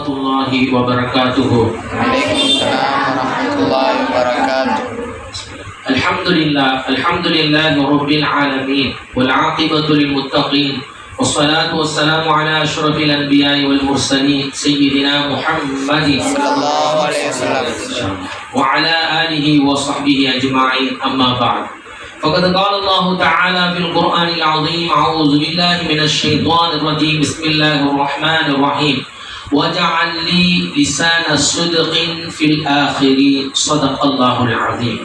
ورحمة الله وبركاته. عليكم السلام ورحمة الله وبركاته. الحمد لله الحمد لله رب العالمين والعاقبة للمتقين والصلاة والسلام على أشرف الأنبياء والمرسلين سيدنا محمد صلى الله عليه وسلم. وعلى آله وصحبه أجمعين أما بعد. فقد قال الله تعالى في القرآن العظيم أعوذ بالله من الشيطان الرجيم بسم الله الرحمن الرحيم. وجعل لي لسان صدق في الآخرين صدق الله العظيم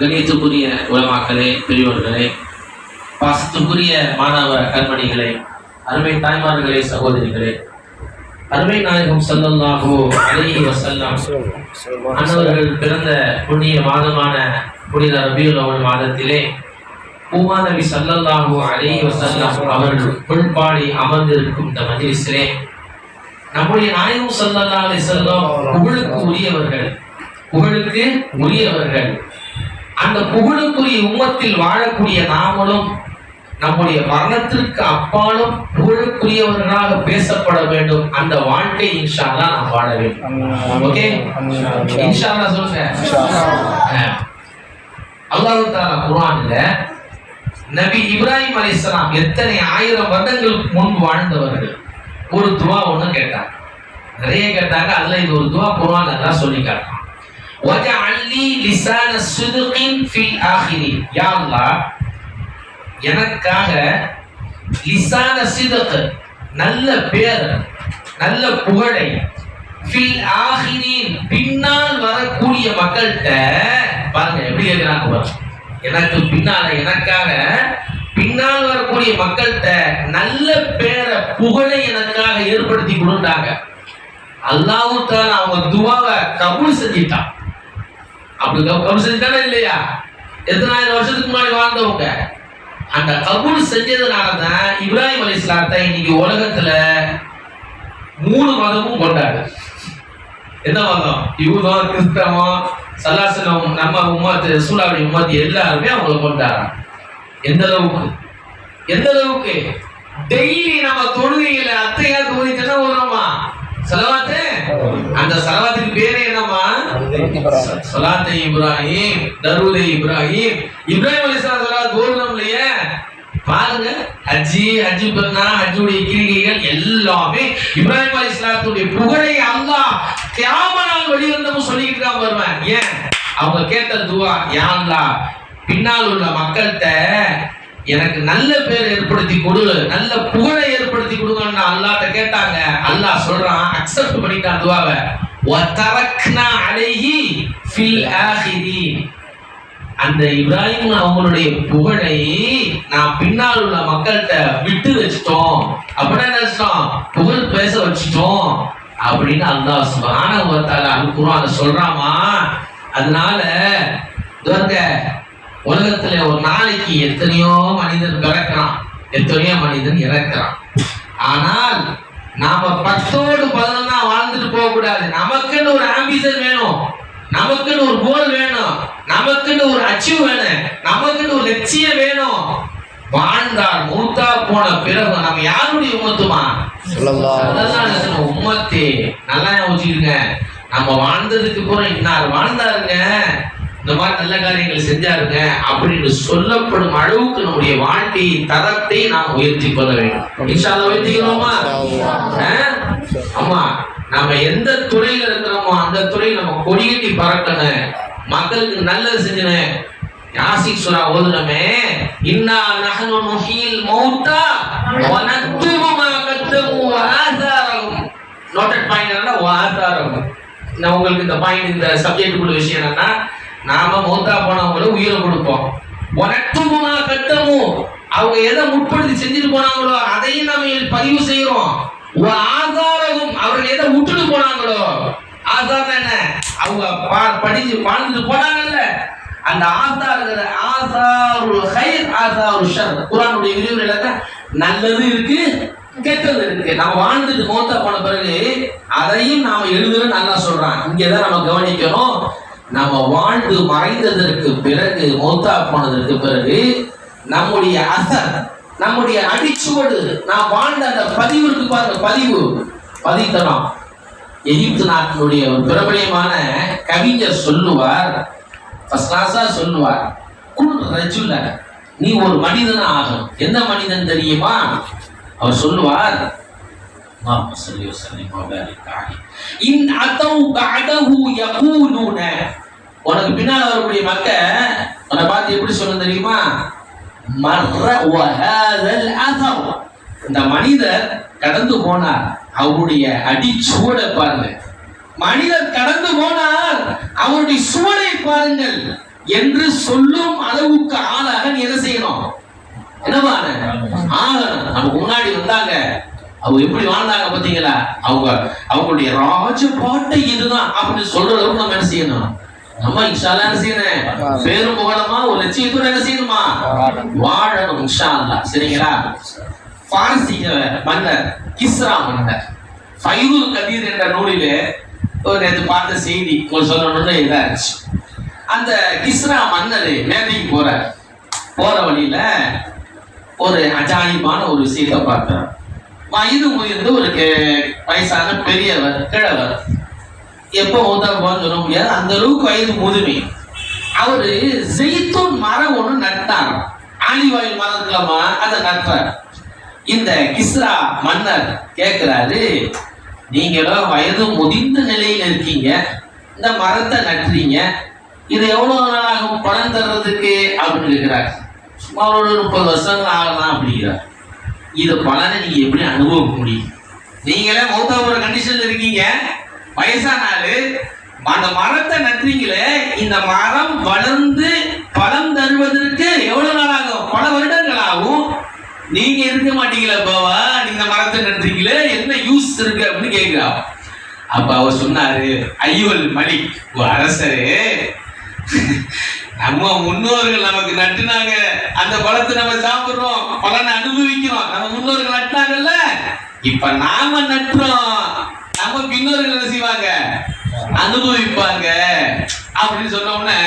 கணியத்துக்குரிய உலமாக்களே பெரியோர்களே பாசத்துக்குரிய மாணவ கண்மணிகளே அருமை தாய்மார்களே சகோதரிகளே அருமை நாயகம் ஸல்லல்லாஹு அலைஹி வஸல்லம் அன்னவர்கள் பிறந்த புண்ணிய மாதமான புனித ரபியுல் அவல் மாதத்திலே பூமா நபி ஸல்லல்லாஹு அலைஹி வஸல்லம் அவர்கள் புல்பாடி அமர்ந்திருக்கும் இந்த மஜ்லிஸிலே நம்முடைய நாயகம் ஸல்லல்லாஹு அலைஹி வஸல்லம் புகழுக்கு உரியவர்கள் புகழுக்கு உரியவர்கள். அந்த புகழுக்குரிய உம்மத்தில் வாழக்கூடிய நாமளும் நம்முடைய மரணத்திற்கு அப்பாலும் புகழுக்குரியவர்களாக பேசப்பட வேண்டும். அந்த வாழ்க்கை இன்ஷா அல்லாஹ் நாம் வாழ வேண்டும். ஓகே? இன்ஷா அல்லாஹ் சொல்லுங்க. அல்லாஹ் தாலா குர்ஆன்ல நபி இப்ராஹிம் அலிஸ்லாம் எத்தனை ஆயிரம் வருடங்களுக்கு முன்பு வாழ்ந்தவர்கள்? ஒரு துவா ஒன்று கேட்டாங்க. நிறைய கேட்டாங்க. அதுல இது ஒரு துவா குர்ஆன் நல்லா சொல்லி காட்டான் வஜஅல்லி லிசான சுதுகின் ஃபில் ஆஹிரி. யா எனக்காக லிசான சிதக் நல்ல பேர் நல்ல புகழை ஃபில் ஆஹிரின் பின்னால் வரக்கூடிய மக்கள்கிட்ட பாருங்க எப்படி எழுதினாங்க பாருங்க. எனக்கு பின்னால எனக்காக பின்னால் வரக்கூடிய மக்கள்கிட்ட நல்ல பேரை புகழை எனக்காக ஏற்படுத்தி கொடுத்தாங்க. அல்லாஹ் தாலா அவங்க துவாவை கபூல் செஞ்சிட்டான். அப்படி கபூல் செஞ்சுட்டானா இல்லையா? எத்தனாயிரம் வருஷத்துக்கு முன்னாடி வாழ்ந்தவங்க. அந்த கபூல் செஞ்சதுனால தான் இப்ராஹிம் அலி இஸ்லாத்தை இன்னைக்கு உலகத்துல மூணு மதமும் கொண்டாடு என்ன மதம்? யூதம் கிறிஸ்தவம் சலாசனம் நம்ம உம்மத்து ரசூலாவுடைய உம்மத்து எல்லாருமே அவங்கள கொண்டாடுறாங்க எந்த அளவுக்கு? எந்த அளவுக்கு? டெய்லி நம்ம தொழுகையில அத்தையா தொழுகைன்னா ஓதுறோமா செலவாத்து அந்த செலவாத்துக்கு பேரே என்னமா சலாத்தை இப்ராஹிம் தருதை இப்ராஹிம். இப்ராஹிம் அலிஸ்லாம் சலாத் ஓதுறோம் இல்லையே? பாருங்க ஹஜ்ஜி ஹஜ்ஜி பண்ணா ஹஜ்ஜுடைய கிரிகைகள் எல்லாமே இப்ராஹிம் அலிஸ்லாத்துடைய புகழை அல்லாஹ் கியாம நாள் வெளிவந்தமும் சொல்லிக்கிட்டு தான் வருவேன் ஏன்? அவங்க கேட்ட துவா யான்லா பின்னால் உள்ள மக்கள்கிட்ட எனக்கு நல்ல பேர் ஏற்படுத்தி கொடு நல்ல புகழை ஏற்படுத்தி கொடுங்கன்னு அல்லாஹ்ட்ட கேட்டாங்க. அல்லாஹ் சொல்றான் அக்செப்ட் பண்ணிட்டான் துவாவை. வத்தரக்னா அலைஹி ஃபில் ஆஹிரீன் அந்த இப்ராஹிம் அவங்களுடைய புகழை நான் பின்னால் உள்ள மக்கள்கிட்ட விட்டு வச்சிட்டோம். அப்படின்னா என்ன புகழ் பேச வச்சிட்டோம். அப்படின்னு அல்லாஹ் சுப்ஹானஹு வ தஆலா அல் சொல்றாமா? அதனால இந்த உலகத்துல ஒரு நாளைக்கு எத்தனையோ மனிதன் பிறக்கிறான். எத்தனையோ மனிதன் இறக்கிறான். ஆனால் நாம பத்தோடு பதினொன்னா வாழ்ந்துட்டு போக கூடாது நமக்குன்னு ஒரு ஆம்பிஷன் வேணும். நமக்குன்னு ஒரு கோல் வேணும். நமக்குன்னு ஒரு அச்சீவ் வேணும். நமக்குன்னு ஒரு லட்சியம் வேணும். வாழ்ந்தால் மூத்தா போன பிறகு நம்ம யாருடைய உமத்துமா உம்மத்தே. நல்லா யோசிச்சுருங்க நம்ம வாழ்ந்ததுக்கு அப்புறம் இன்னார் வாழ்ந்தாருங்க? இந்த மாதிரி நல்ல காரியங்கள் செஞ்சாருங்க அப்படின்னு சொல்லப்படும் அளவுக்கு நம்முடைய வாழ்க்கையின் தரத்தை நாம் உயர்த்தி கொள்ள வேண்டும். இன்ஷா அல்லாஹ் உயர்த்திக்கிறோமா? ஆமா. நம்ம எந்த துறையில இருக்கிறோமோ அந்த துறையில் நம்ம கொடிகட்டி பறக்கணும். மக்களுக்கு நல்லது செஞ்சணும் யாசி சுரா ஓதுனமே இன்னா நஹனு நுஹீல் மௌத்தா வ மா கத்தமு வ நோட்டட் பாயிண்ட் என்னன்னா வ நான் உங்களுக்கு இந்த பாயிண்ட் இந்த சப்ஜெக்ட் உள்ள விஷயம் என்னன்னா நாம மௌத்தா போனவங்கள உயிரை கொடுப்போம். வ மா கத்தமு அவங்க எதை முற்படுத்தி செஞ்சுட்டு போனாங்களோ அதையும் நம்ம பதிவு செய்யறோம் ஆதாரமும் அவர்கள் எதை விட்டுட்டு போனாங்களோ ஆதாரம் என்ன? அவங்க பா- படிச்சு வாழ்ந்துட்டு போனாங்கல்ல. அந்த ஆசார் ஆசாரு ஹைர் ஆசாரு ஷர். குரானுடைய விரிவுரையில தான் நல்லது இருக்கு கெட்டது இருக்கு. நம்ம வாழ்ந்துட்டு மோத்த போன பிறகு அதையும் நாம எழுதுறோம் நல்லா சொல்றான். இங்கதான் நம்ம கவனிக்கணும். நம்ம வாழ்ந்து மறைந்ததற்கு பிறகு மௌத்தா போனதற்கு பிறகு நம்முடைய அசர் நம்முடைய அடிச்சுவடு நான் வாழ்ந்த அந்த பதிவு இருக்கு பாருங்க பதிவு பதித்தனம். எகிப்து நாட்டினுடைய பிரபலியமான கவிஞர் சொல்லுவார் ராசா சொல்லுவார் குல் ரஜுல நீ ஒரு மனிதன் ஆகும் எந்த மனிதன் தெரியுமா? அவர் சொல்லுவார் உனக்கு பின்னால் வரக்கூடிய மக்க உன்னை பார்த்து எப்படி சொல்ல தெரியுமா? இந்த மனிதர் கடந்து போனார். அவருடைய அடிச்சூட பாருங்க. மனிதர் கடந்து போனார் அவருடைய சுவடை பாருங்கள் என்று சொல்லும் அளவுக்கு ஆளாக நீ என்ன செய்யணும்? என்னவா ஆகணும். நமக்கு முன்னாடி வந்தாங்க. அவங்க எப்படி வாழ்ந்தாங்க பாத்தீங்களா அவங்க அவங்களுடைய ராஜ பாட்டை இதுதான் அப்படின்னு சொல்ற அளவுக்கு நம்ம என்ன செய்யணும்? நம்ம இன்ஷால்லா என்ன செய்யணும்? பேரும் புகழமா? ஒரு லட்சியத்தோட என்ன செய்யணுமா? வாழணும் இன்ஷால்லா சரிங்களா? பாரசீக மன்னர் கிஸ்ரா மன்னர். ஃபைருல் கதீர் என்ற நூலிலே ஒரு இது பார்த்த செய்தி கொஞ்சம் சொல்லணும்னு இதாச்சு. அந்த கிஸ்ரா மன்னர் மேதைக்கு போறார். போற வழியில ஒரு அஜாயிபான ஒரு விஷயத்தை பார்க்கிறார். வயது முதிர்ந்து ஒரு கே- வயசான பெரியவர் கிழவர். எப்போ உதவுவான்னு சொல்ல முடியாது. அந்த அளவுக்கு வயது முதுமை. அவரு ஜெயித்தூன் மரம் ஒன்று நட்டார் ஆலிவாயில் மரத்துலமா அதை நட்டார் இந்த கிஸ்ரா மன்னர் கேட்கிறாரு நீங்களோ வயது முதிர்ந்த நிலையில் இருக்கீங்க. இந்த மரத்தை நட்டுறீங்க. இது எவ்வளோ நாளாகும் பணம் தர்றதுக்கு அப்படின்னு இருக்கிறார் சும்மா ஒரு முப்பது வருஷங்கள் ஆகலாம் அப்படிங்கிறார். இது பலனை நீங்கள் எப்படி அனுபவிக்க முடியும்? நீங்களே மௌத்தா ஒரு கண்டிஷனில் இருக்கீங்க. வயசான ஆளு அந்த மரத்தை நட்டுறீங்களே இந்த மரம் வளர்ந்து பழம் தருவதற்கு எவ்வளவு நாள் ஆகும் பல வருடங்கள் ஆகும். நீங்க இருக்க மாட்டீங்களா பாவா நீங்க மரத்தை நட்டுறீங்களே என்ன இருக்கு அப்படின்னு கேக்குறா. அப்ப அவர் சொன்னாரு ஐயோல் மலிக் ஓ அரசரே. நம்ம முன்னோர்கள் நமக்கு நட்டுனாங்க. அந்த பழத்தை நம்ம சாப்பிடுறோம். பலனை அனுபவிக்கிறோம். நம்ம முன்னோர்கள் நட்டுனாங்கல்ல. இப்ப நாம நட்டுறோம். நம்ம பின்னோர்கள் என்ன செய்வாங்க? அனுபவிப்பாங்க. அப்படின்னு சொன்ன உடனே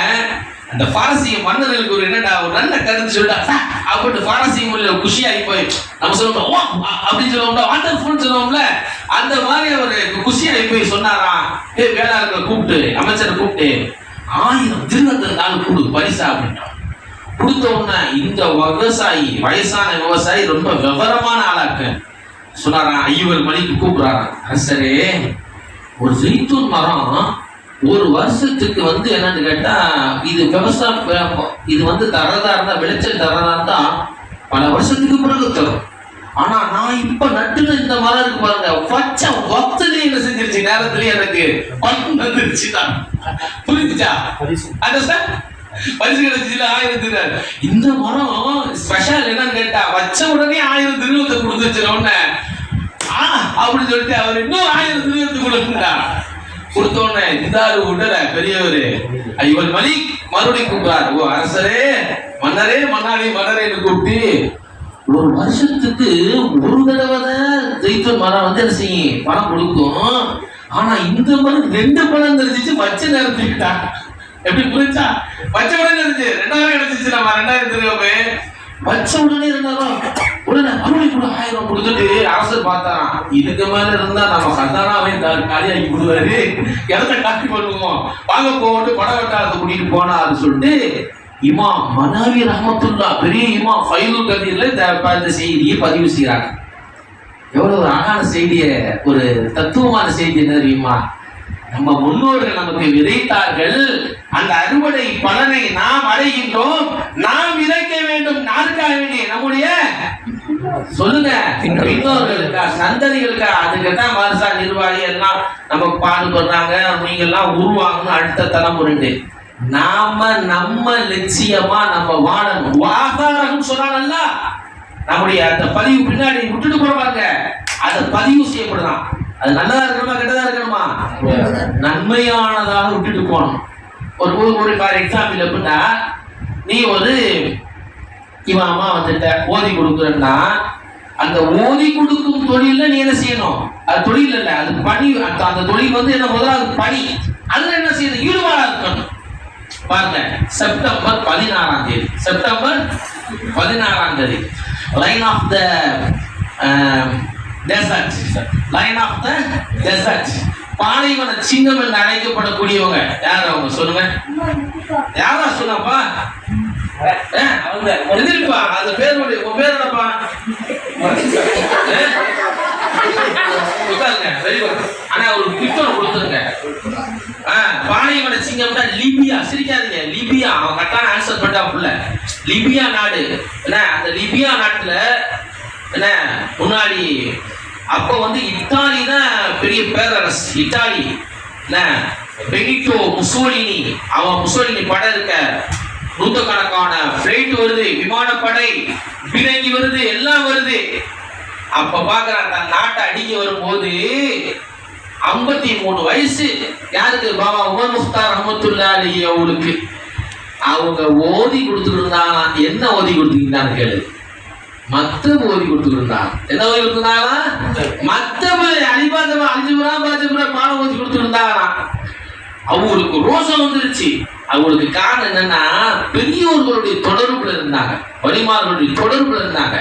அந்த பாரசீக மன்னர்களுக்கு ஒரு என்னடா ஒரு நல்ல கருத்து சொல்லிட்டா "சா" அப்படின்னு பாரசீக மொழியில குஷியாகி போய் நம்ம சொல்லுவோம் அப்படின்னு சொல்லுவோம்ல வண்டர்ஃபுல் சொல்லுவோம்ல. அந்த மாதிரி அவர் குஷியாகி போய் சொன்னாராம் ஏ வேளாளர்களை கூப்பிட்டு அமைச்சரை கூப்பிட்டு ஆயிரம் திருநத்தன் கொடு பரிசா அப்படின்ட்டான். கொடுத்த உடனே இந்த விவசாயி வயசான விவசாயி ரொம்ப விவரமான ஆளாக்க. சொன்னாராம் ஐயவர் மணிக்கு கூப்பிடுறாராம் அரசரே ஒரு ஜெய்தூன் மரம் ஒரு வருஷத்துக்கு வந்து என்னன்னு கேட்டா இது விவசாயம் இது வந்து தரதா இருந்தா விளைச்சல் தரதா இருந்தா பல வருஷத்துக்கு பிறகு தரும். ஆனா நான் இப்ப நட்டுன இந்த மரம் இருக்கு பாருங்க. பச்சை ஒத்தனை என்ன செஞ்சிருச்சு நேரத்துல எனக்கு? பலன் வந்துருச்சு தான் புரிஞ்சுச்சா அண்டர்ஸ்டாண்ட் பரிசு கிடைச்சில ஆயிரம் திரு. இந்த மரம் ஸ்பெஷல் என்னன்னு கேட்டா வச்ச உடனே ஆயிரம் திருவத்தை ஆ அப்படின்னு சொல்லிட்டு அவர் இன்னும் ஆயிரம் திருவத்தை கொடுத்துட்டார் கொடுத்த உடனே இந்த ஆளு விடல பெரியவரு ஐவர் மலிக் மறுபடியும் கூப்பிடாரு ஓ அரசரே மன்னரே மன்னாரே மன்னரேன்னு கூப்பிட்டு ஒரு வருஷத்துக்கு ஒரு தடவை தான் ஜெயித்த மரம் வந்து என்ன செய்யும்? பணம் கொடுக்கும். ஆனா இந்த மரம் ரெண்டு பழம் தெரிஞ்சிச்சு வச்ச நேரத்துக்கிட்டா எப்படி புரிஞ்சா? பச்சை உடனே இருந்துச்சு ரெண்டாயிரம் கிடைச்சிச்சு நம்ம ரெண்டாயிரம் தெரியாம வச்ச உடனே இருந்தாலும் உடனே மறுபடியும் கூட ஆயிரம் கொடுத்துட்டு அரசர் பார்த்தாராம் இதுக்கு மேல இருந்தா நம்ம சந்தானாவே காலியாக்கி விடுவாரு இடத்த காட்டி பண்ணுவோம் வாங்க போட்டு படம் வெட்டாரத்தை கூட்டிட்டு அப்படின்னு சொல்லிட்டு இமாம் மனாவி ரஹமத்துல்லா பெரிய இமாம் ஃபைலுல் கதீர்ல இந்த செய்தியை பதிவு செய்கிறாங்க எவ்வளவு ஒரு அழகான செய்திய ஒரு தத்துவமான செய்தி என்ன தெரியுமா? நம்ம முன்னோர்கள் நமக்கு விதைத்தார்கள் அந்த அறுவடை பலனை நாம் அடைகின்றோம் நாம் விதைக்க வேண்டும் யாருக்காக வேண்டி? நம்முடைய சொல்லுங்க பின்னோர்களுக்கா சந்ததிகளுக்கா? அதுக்கு தான் வருஷா நிர்வாகி எல்லாம் நமக்கு பாடுபடுறாங்க நீங்க எல்லாம் உருவாங்கணும் அடுத்த தலைமுறை நாம நம்ம லட்சியமா நம்ம வாழணும். வாகாரம் சொன்னால நம்முடைய அந்த பதிவு பின்னாடி விட்டுட்டு போடுவாங்க அதை பதிவு செய்யப்படலாம். அது நல்லதா இருக்கணுமா கெட்டதா இருக்கணுமா? நன்மையானதாக விட்டுட்டு போகணும். ஒரு ஒரு- ஃபார் எக்ஸாம்பிள் எப்படின்னா நீ ஒரு இவன் அம்மா வந்துட்ட ஓதி கொடுக்குறன்னா அந்த ஓதி கொடுக்கும் தொழில நீ என்ன செய்யணும்? அது தொழில் இல்லை அது பணி. அந்த தொழில் வந்து என்ன முதலாவது பணி. அதுல என்ன செய்யணும்? ஈடுபாடா இருக்கணும். பாருங்க செப்டம்பர் பதினாறாம் தேதி. செப்டம்பர் பதினாறாம் தேதி. Line of the desert line of the desert பாலைவன சிங்கம் என்று அழைக்கப்படக்கூடியவங்க. யார் அவங்க? சொல்லுங்க. யாரா சொன்னப்பா? எதிர்ப்பா அது பேர் உடைய- உன் பேர் என்னப்பா? ஏ? உட்காருங்க வெரி குட் ஆனா ஒரு கிஃப்ட் ஒன்று கொடுத்துருங்க. ஆ, பாலைவன சிங்கம்னா லிபியா. சிரிக்காதீங்க லிபியா. அவன் கரெக்டான ஆன்சர் பண்ணிட்டா புள்ள. லிபியா நாடு. என்ன அந்த லிபியா நாட்டுல என்ன முன்னாடி அப்ப வந்து இத்தாலி தான் பெரிய பேரரசு. இத்தாலி. என்ன பெனிட்டோ முசோலினி. அவன் முசோலினி படம் இருக்க. நூற்றுக்கணக்கான ஃப்ளைட் வருது விமானப்படை. பிறங்கி வருது எல்லாம் வருது. அப்ப பாக்குறான் தன் நாட்டை அடிக்க வரும்போது ஐம்பத்தி மூணு வயசு. யாருக்கு? பாபா உமர் முஸ்தார் அஹமத்துல்லா அலி அவளுக்கு அவங்க ஓதி கொடுத்துருந்தாங்க என்ன ஓதி கொடுத்துருந்தான்னு கேளு. மத்தம் ஓதி கொடுத்துருந்தாங்க என்ன ஓதி கொடுத்துருந்தாங்களா மத்தம் அலிபாதபா அலிஜிபுரா பாஜபுரா பாடம் ஓதி கொடுத்துருந்தாங்களாம் அவங்களுக்கு ரோஷம் வந்துருச்சு. அவங்களுக்கு காரணம் என்னன்னா பெரியோர்களுடைய தொடர்புல இருந்தாங்க. வலிமார்களுடைய தொடர்புல இருந்தாங்க.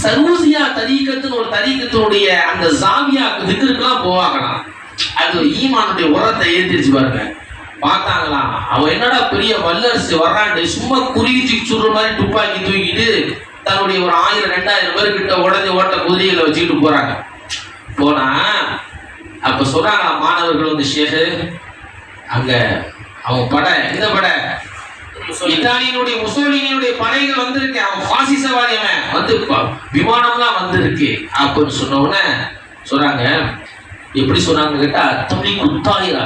சர்வசியா தரீக்கத்துன்னு ஒரு தரீக்கத்தினுடைய அந்த சாமியா திக்கிருக்கெல்லாம் போவாங்களாம் அது ஈமானுடைய உரத்தை ஏத்திருச்சு பாருங்க. பார்த்தாங்களாம் அவன் என்னடா பெரிய வல்லரசு வர்றாண்டு சும்மா குருவி சுடுற மாதிரி துப்பாக்கி தூக்கிட்டு தன்னுடைய ஒரு ஆயிரம் ரெண்டாயிரம் பேர்கிட்ட உடஞ்சி ஓட்ட குதிரைகளை வச்சுக்கிட்டு போறாங்க. போனா அப்ப சொல்றாங்களா மாணவர்கள் வந்து ஷேகு அங்க அவன் படை இந்த படை இத்தாலியினுடைய முசோலினியுடைய படைகள் வந்திருக்கு. அவன் பாசிசவாதி அவன் வந்து விமானம்லாம் வந்திருக்கு. அப்படின்னு சொன்ன உடனே சொல்றாங்க எப்படி சொல்றாங்க கேட்டா தம்பி குத்தாயிரா?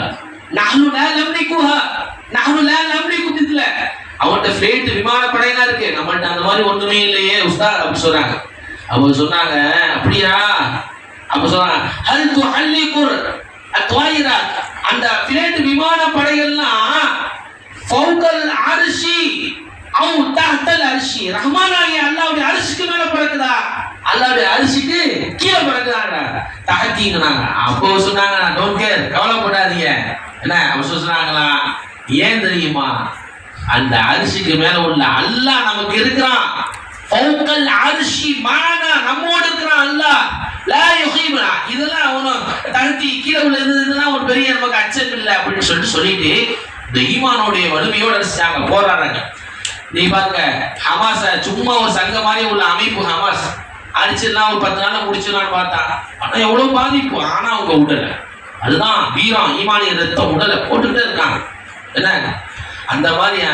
நானும் நம்பிக்குஹா நானும் நம்பிக்கு திட்ல அவன்கிட்ட ஃபிளைட் விமானப்படையெல்லாம் இருக்கு. நம்மள்ட்ட அந்த மாதிரி ஒண்ணுமே இல்லையே உஸ்தாத் அப்படி சொல்றாங்க அவங்க சொன்னாங்க அப்படியா? அப்ப சொன்னாங்க ஹல் து ஹல்லி குர் அத்வாயிரா. அந்த பிளேட் விமான படைகள்லாம் ஃபவுகல் அரிசி அவ் தஹ்தல் அரிசி ரஹ்மானாகிய அல்லாஹ்வுடைய அரிசிக்கு மேல பிறக்குதா? அல்லாஹ்வுடைய அரிசிக்கு கீழே பிறக்குறாங்க தஹத்தீங்கனாங்க அப்போ சொன்னாங்க டோன்ட் கேர் கவலைப்படாதீங்க. என்ன? அப்ப சொன்னாங்களா? ஏன் தெரியுமா? அந்த அரிசிக்கு மேல உள்ள அல்லாஹ் நமக்கு இருக்கிறான். ஃபவுகல் அரிசி மானா நம்மோடு இருக்கிறான் அல்லாஹ். லா யுஹீபுனா இதெல்லாம் அவனும் தகுதி கீழே உள்ள இதெல்லாம் ஒரு பெரிய நமக்கு அச்சம் இல்லை அப்படின்னு சொல்லிட்டு சொல்லிட்டு இந்த ஈமானுடைய வலிமையோட அடிச்சிட்டாங்க போராடுறாங்க. நீ பாருங்க ஹமாஸ சும்மா ஒரு சங்க மாதிரி உள்ள அமைப்பு ஹமாஸ். அடிச்சிடலாம் ஒரு பத்து நாள்ல முடிச்சிடலாம்னு பார்த்தா ஆனா எவ்வளவு பாதிப்பு? ஆனா அவங்க உடலை. அதுதான் வீரம் ஈமானிய ரத்தம் உடலை போட்டுட்டே இருக்காங்க. என்ன? அந்த மாதிரியா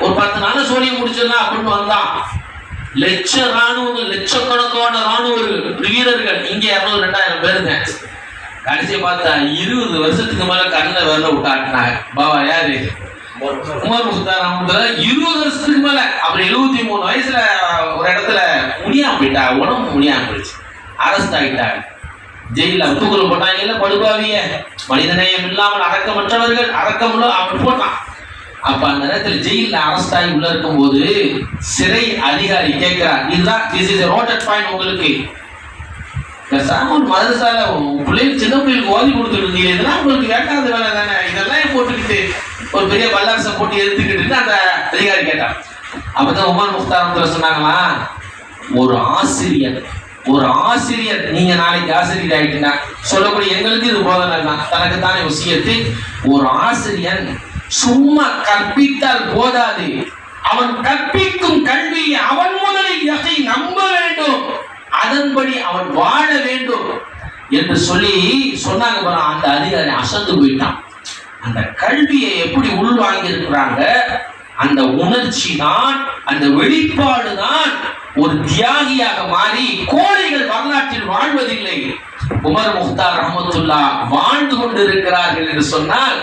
ஒரு பத்து நாள் சோழியை முடிச்சிடலாம் அப்படின்னு வந்தான். லட்ச ராணுவங்கள் லட்சக்கணக்கான ராணுவ வீரர்கள். இங்கே இரநூறு ரெண்டாயிரம் பேருங்க கடைசியை பார்த்தா இருபது வருஷத்துக்கு மேல கண்ணில் வரல விட்டாட்டினாங்க பாபா யாரு? உமர் முக்தார் இருபது வருஷத்துக்கு மேல. அப்புறம் எழுபத்தி மூணு வயசுல ஒரு இடத்துல முடியாம போயிட்டா உடம்பு முடியாம போயிடுச்சு. அரஸ்ட் ஆகிட்டாங்க ஜெயில தூக்குல போட்டாங்கல்ல படுபாவிய. மனிதநேயம் இல்லாமல் அடக்கமற்றவர்கள் அடக்கமுள்ள அவன் போட்டான். அப்ப அந்த நேரத்தில் ஜெயில அரெஸ்ட் ஆகி உள்ள இருக்கும்போது சிறை அதிகாரி கேட்கிறார். இதுதான் திஸ் இஸ் ரோட்டட் பாயிண்ட் உங்களுக்கு. பேசாம ஒரு மதரசால பிள்ளைங்க சின்ன பிள்ளைகளுக்கு ஓதி கொடுத்துட்டு இருந்தீங்க. இதெல்லாம் உங்களுக்கு வேண்டாத வேலை தானே? இதெல்லாம் போட்டுக்கிட்டு ஒரு பெரிய பல்லாரசை போட்டு எடுத்துக்கிட்டு அந்த அதிகாரி கேட்டான். அப்பதான் உமர் முக்தார் சொன்னாங்களா ஒரு ஆசிரியர் ஒரு ஆசிரியர் நீங்க நாளைக்கு ஆசிரியர் ஆயிட்டீங்கன்னா சொல்லக்கூடிய எங்களுக்கு இது போதனை தான். தனக்கு தானே விஷயத்தை ஒரு ஆசிரியன் சும்மா கற்பித்தால் போதாது. அவன் கற்பிக்கும் கல்வியை அவன் முதலில் எதை நம்ப வேண்டும்? அதன்படி அவன் வாழ என்று சொல்லி சொன்னாங்க பாருங்க அந்த அதிகாரி அசந்து போயிட்டான். அந்த கல்வியை எப்படி உள்வாங்கி இருக்கிறாங்க அந்த உணர்ச்சி தான் அந்த வெளிப்பாடு தான் ஒரு தியாகியாக மாறி கோழைகள் வரலாற்றில் வாழ்வதில்லை. உமர் முக்தார் ரஹமத்துல்லா வாழ்ந்து கொண்டிருக்கிறார்கள் என்று சொன்னால்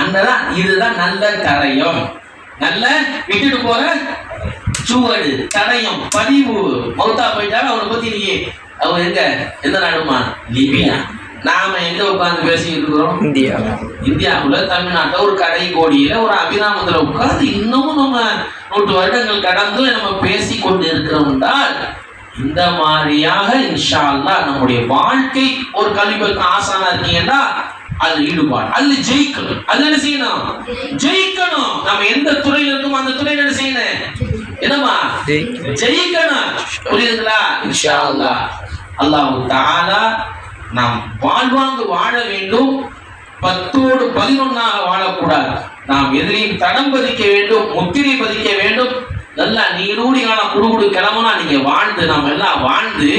அந்ததான் இதுதான் நல்ல தடயம் நல்ல விட்டுட்டு போற சுவடு தடயம் பதிவு. மௌத்தா போயிட்டாலும் அவரை பத்தி நீங்க அவன் எங்க? எந்த நாடுமா லிபியா நாம எங்க உட்கார்ந்து பேசிட்டு இருக்கிறோம்? இந்தியா. இந்தியாவுல தமிழ்நாட்டுல ஒரு கடை கோடியில ஒரு அபிராமத்துல உட்கார்ந்து இன்னமும் நம்ம நூற்று வருடங்கள் கடந்து நம்ம பேசி கொண்டு இருக்கிறோம் என்றால் இந்த மாதிரியாக இன்ஷா நம்முடைய வாழ்க்கை ஒரு கல்விக்கு ஆசானா இருக்கீங்கன்னா அது ஈடுபாடு. அதுல ஜெயிக்கணும். அது என்ன செய்யணும்? ஜெயிக்கணும். நம்ம எந்த துறையில இருக்கோமோ அந்த துறையில என்ன செய்யணும்? என்னமா ஜெயிக்கணும் புரியுதுங்களா? இன்ஷா அல்லாஹ் அல்லாஹ் தஆலா நாம் வாழ்வாங்கு வாழ வேண்டும். பத்தோடு பதினொன்னாக வாழக்கூடாது. நாம் எதிரையும் தடம் பதிக்க வேண்டும் முத்திரை பதிக்க வேண்டும். நல்லா காலம் குடுகுடு கிளம்புனா நீங்க வாழ்ந்து நாம் எல்லாம் வாழ்ந்து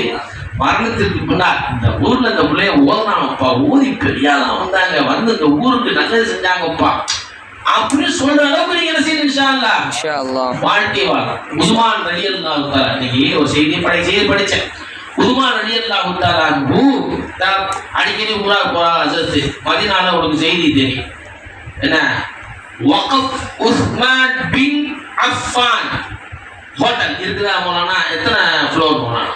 மரணத்திற்கு பின்னால் இந்த ஊர்ல இந்த பிள்ளைய ஓதுனாங்கப்பா. ஊதி பெரியாதான் வந்தாங்க. வந்து இந்த ஊருக்கு நல்லது செஞ்சாங்கப்பா. அப்படின்னு சொல்ற அளவுக்கு நீங்க என்ன செய்யணும் இன்ஷா அல்லாஹ் இன்ஷா அல்லாஹ் வாழ்க்கை. உஸ்மான் ரலியல்லாஹு தஆலா இன்னைக்கு ஒரு செய்தி படை செய்தி படிச்சேன். உஸ்மான் ரலியல்லாஹு தஆலா தான் அடிக்கடி ஊரா போறா ஹஜரத் மதீனால உங்களுக்கு செய்தி தெரியும். என்ன? வகப் உஸ்மான் பின் அஃபான். ஹோட்டல் இருக்குதா மௌலானா? எத்தனை ஃப்ளோர் மௌலானா?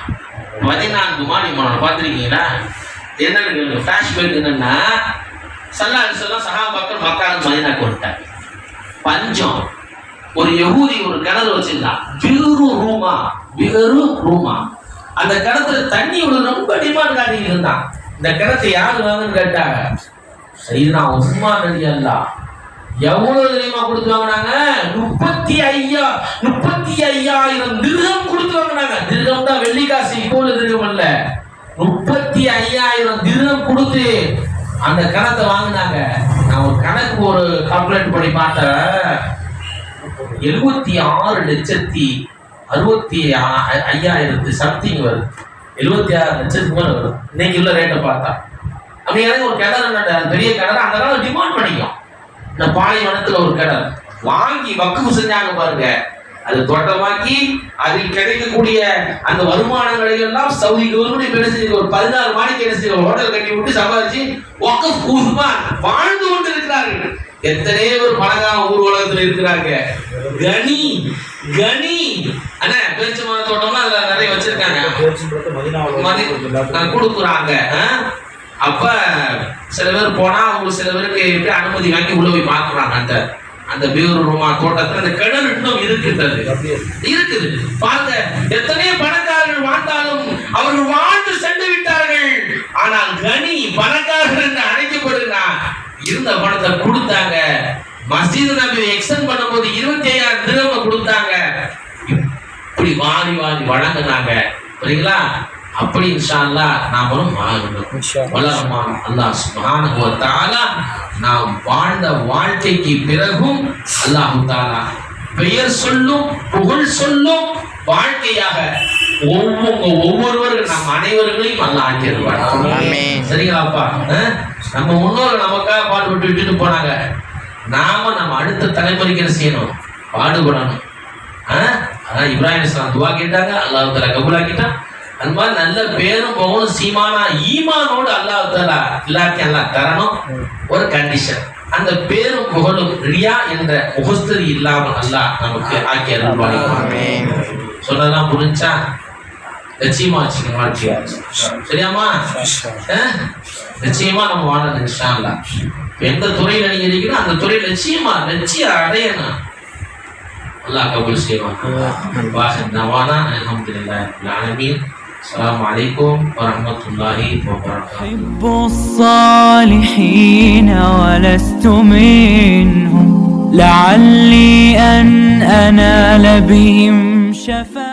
பதினான்கு மாடி மௌலானா பார்த்துருக்கீங்களா? என்னன்னு ஃபிளாஷ்பேக் என்னன்னா சல்லா அலிசல்லாம் சஹாபாக்கள் மக்கான் மதீனாக்கு வந்துட்டாங்க பஞ்சம். ஒரு யகூதி ஒரு கிணறு வச்சிருந்தான். பிறு ரூமா பிறு ரூமா. அந்த கிணத்துல தண்ணி உள்ள ரொம்ப டிமாண்ட் காட்டிட்டு இருந்தான். இந்த கிணத்தை யாரு வாங்கன்னு கேட்டாங்க. சைதனா உஸ்மா அலி அல்லா எவ்வளவு தெரியுமா கொடுத்து வாங்கினாங்க? முப்பத்தி ஐயா முப்பத்தி ஐயாயிரம் திருகம் கொடுத்து வாங்கினாங்க. திருகம் தான் வெள்ளிக்காசு இப்போ திருகம் அல்ல. முப்பத்தி ஐயாயிரம் திருகம் கொடுத்து அந்த கணத்தை வாங்கினாங்க. நான் ஒரு கணக்கு ஒரு கால்குலேட் பண்ணி பார்த்தேன். எழுபத்தி ஆறு லட்சத்தி அறுபத்தி ஐயாயிரத்து சம்திங் வருது எழுபத்தி ஆறு லட்சத்துக்கு மேலே வருது இன்னைக்கு உள்ள ரேட்டை பார்த்தா. அப்படி எனக்கு ஒரு கிணறு பெரிய கிணறு. அந்த காலம் டிமாண்ட் பண்ணிக்கும். இந்த பாலைவனத்தில் ஒரு கிணறு. வாங்கி வக்குப்பு செஞ்சாங்க பாருங்க. அது தோட்டமாக்கி அதில் கிடைக்கக்கூடிய அந்த வருமானங்களை எல்லாம் சவுதி கவர்மெண்ட் என்ன செஞ்சு ஒரு பதினாறு மாடிக்கு என்ன ஹோட்டல் கட்டி விட்டு சம்பாதிச்சு வக்கஃப் உஸ்மான் வாழ்ந்து கொண்டு இருக்கிறார்கள் எத்தனையோ பேர் பணக்கார ஊர் உலகத்துல இருக்கிறாங்க? கனி கனி. அண்ணா பேச்சு மர தோட்டம்லாம் அதுல நிறைய வச்சிருக்காங்க. கொடுக்குறாங்க? அப்ப சில பேர் போனா அவங்க சில பேருக்கு எப்படி அனுமதி வாங்கி உள்ள போய் பாக்குறாங்க அந்த அந்த பீர் ரூமா தோட்டத்துல அந்த கிணறு இன்னும் இருக்கின்றது. இருக்குது. பாருங்க எத்தனையோ பணக்காரர்கள் வாழ்ந்தாலும் அவர்கள் வாழ்ந்து சென்று விட்டார்கள். ஆனால் கனி பணக்காரர் என்று அழைக்கப்படுகிறார் இருந்த பணத்தை கொடுத்தாங்க. மஸ்ஜித் நபி எக்ஸ்டெண்ட் பண்ணும்போது இருபத்தி ஐயாயிரம் திரும்ப கொடுத்தாங்க. இப்படி வாரி வாரி வழங்குனாங்க. புரியுங்களா? அப்படி இன்ஷா அல்லாஹ் நாமளும் வாழணும் வளரமான அல்லாஹ். சுப்ஹானஹு வ தஆலா நாம் வாழ்ந்த வாழ்க்கைக்கு பிறகும் அல்லாஹ் தஆலா பெயர் சொல்லும் புகழ் சொல்லும் வாழ்க்கையாக ஒவ்வொரு ஒவ்வொருவரும் நம் அனைவர்களையும் ஆக்கிடுவார் ஆமென். சரிங்களாப்பா? நம்ம முன்னோர்கள் நமக்காக பாடுபட்டு விட்டுட்டு போனாங்க. நாம நம்ம அடுத்த தலைமுறைக்கு என்ன செய்யணும்? பாடுபடணும்? அதான் இப்ராஹிம் இஸ்லாம் துவா கேட்டாங்க. அல்லாஹ் தலா கபூலாக்கிட்டான். அந்த மாதிரி நல்ல பேரும் போகணும் சீமானா ஈமானோடு அல்லாஹ் தலா எல்லாத்தையும் எல்லாம் தரணும். ஒரு கண்டிஷன் அந்த பேரும் புகழும் ரியா என்ற முகஸ்தரி இல்லாமல் அல்லாஹ் நமக்கு ஆக்கி அருள்வாளிப்பான் ஆமென். சொன்னதெல்லாம் புரிஞ்சா? நிச்சயமா வச்சுக்கணும் வாழ்க்கையா சரியாமா? நிச்சயமா நம்ம இன்ஷா அல்லாஹ். எந்த துறையில நீங்க இருக்கீங்களோ அந்த துறையில நிச்சயமா நிச்சயம் அடையணும். அல்லாஹ் கபூல் செய்வான். வாஹித் நவானா அல்ஹம்துலில்லாஹி ரப்பில் السلام عليكم ورحمة الله وبركاته. أحب الصالحين ولست منهم. لعلي أن أنال بهم شفاعة